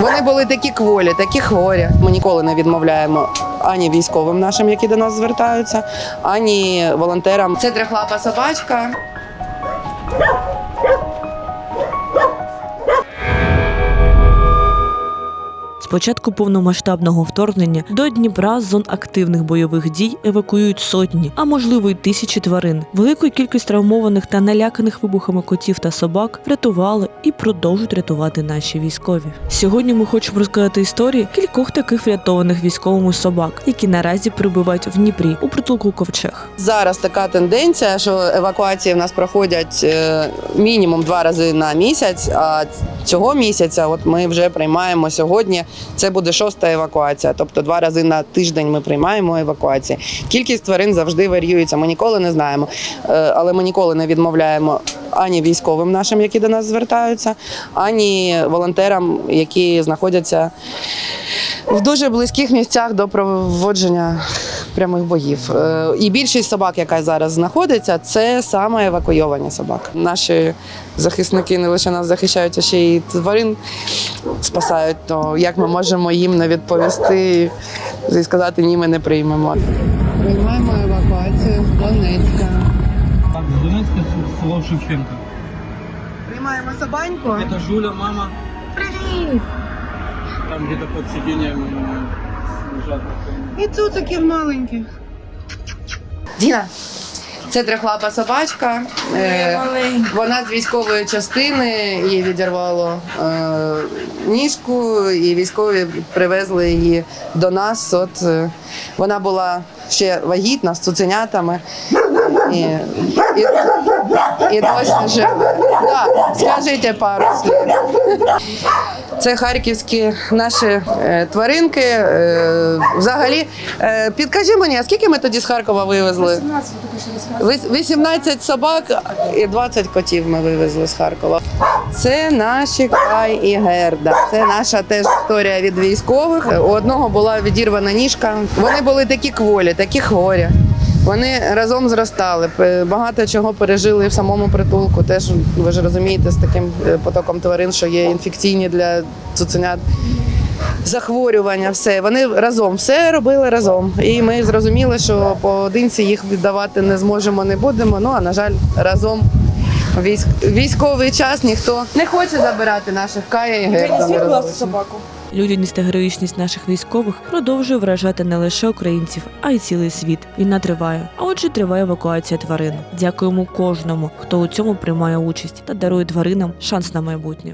Вони були такі кволі, такі хворі. Ми ніколи не відмовляємо ані військовим нашим, які до нас звертаються, ані волонтерам. Це трихлапа собачка. Початку повномасштабного вторгнення до Дніпра з зон активних бойових дій евакуюють сотні, а можливо й тисячі тварин. Велику кількість травмованих та наляканих вибухами котів та собак врятували і продовжують рятувати наші військові. Сьогодні ми хочемо розказати історії кількох таких врятованих військовими собак, які наразі перебувають в Дніпрі у притулку ковчег. Зараз така тенденція, що евакуації в нас проходять е, мінімум два рази на місяць. А цього місяця, от ми вже приймаємо сьогодні. Це буде шоста евакуація, тобто два рази на тиждень ми приймаємо евакуації. Кількість тварин завжди варіюється. Ми ніколи не знаємо, Е, але ми ніколи не відмовляємо ані військовим нашим, які до нас звертаються, ані волонтерам, які знаходяться в дуже близьких місцях до проводження прямих боїв. Е, І більшість собак, яка зараз знаходиться, це саме евакуйовані собаки. Наші захисники не лише нас захищають, а ще й тварин спасають. То як ми можемо їм не відповісти і сказати ні, ми не приймемо. Приймаємо евакуацію з Донецька. Так, с Донецка село Шевченко. Приймаємо собаньку. Это Жуля, мама. Привіт! Там где-то под сиденьем м, тут І маленькі. маленьких. Діна. Це трихлапа собачка. Е, вона з військової частини, її відірвало е, ніжку, і військові привезли її до нас. От е, вона була ще вагітна з цуценятами. І, і, і досі живе. Да, скажіть пару слів. Це харківські наші е, тваринки. Е, взагалі, е, підкажи мені, а скільки ми тоді з Харкова вивезли? 18 18 собак і 20 котів ми вивезли з Харкова. Це наші Кай і Герда. Це наша теж історія від військових. У одного була відірвана ніжка. Вони були такі кволі, такі хворі. Вони разом зростали, багато чого пережили в самому притулку. Теж ви ж розумієте, з таким е, потоком тварин, що є інфекційні для цуценят захворювання, все. Вони разом все робили разом. І ми зрозуміли, що поодинці їх віддавати не зможемо, не будемо. Ну а на жаль, разом. Військ... Військовий час ніхто не хоче забирати наших Кая і собаку. Людяність та героїчність наших військових продовжує вражати не лише українців, а й цілий світ. Війна триває. А отже, триває евакуація тварин. Дякуємо кожному, хто у цьому приймає участь та дарує тваринам шанс на майбутнє.